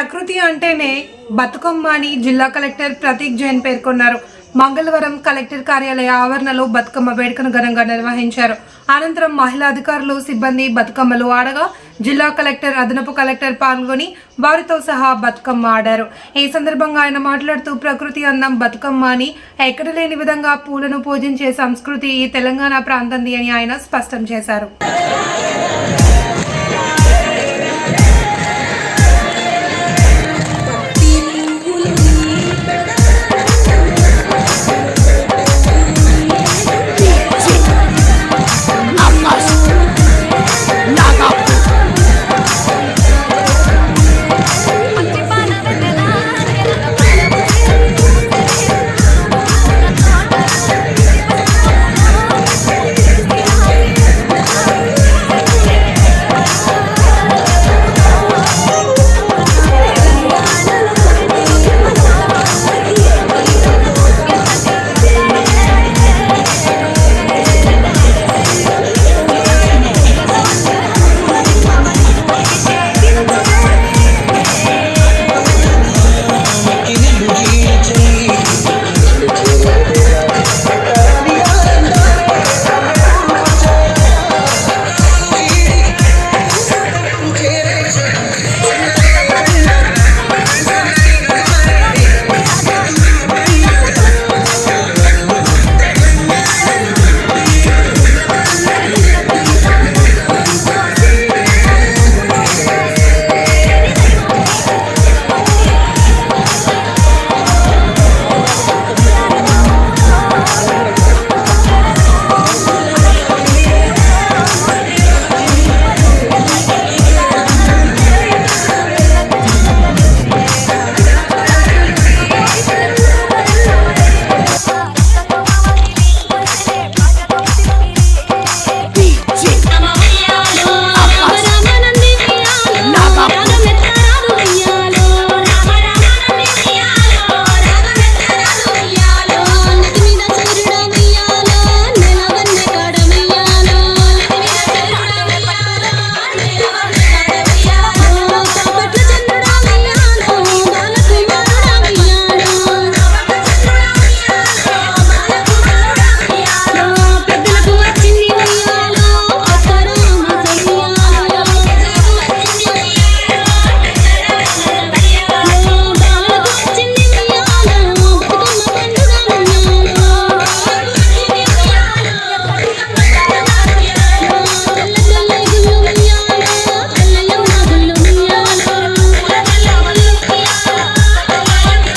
ప్రకృతి అంటేనే బతుకమ్మ అని జిల్లా కలెక్టర్ ప్రతీక్ జైన్ పేర్కొన్నారు. మంగళవారం కలెక్టర్ కార్యాలయ ఆవరణలో బతుకమ్మ వేడుకను ఘనంగా నిర్వహించారు. అనంతరం మహిళా అధికారులు సిబ్బంది బతుకమ్మలు ఆడగా జిల్లా కలెక్టర్ అదనపు కలెక్టర్ పాల్గొని వారితో సహా బతుకమ్మ ఆడారు. ఈ సందర్భంగా ఆయన మాట్లాడుతూ ప్రకృతి అందం బతుకమ్మ అని ఎక్కడ లేని విధంగా పూలను పూజించే సంస్కృతి ఈ తెలంగాణ ప్రాంతంది అని ఆయన స్పష్టం చేశారు.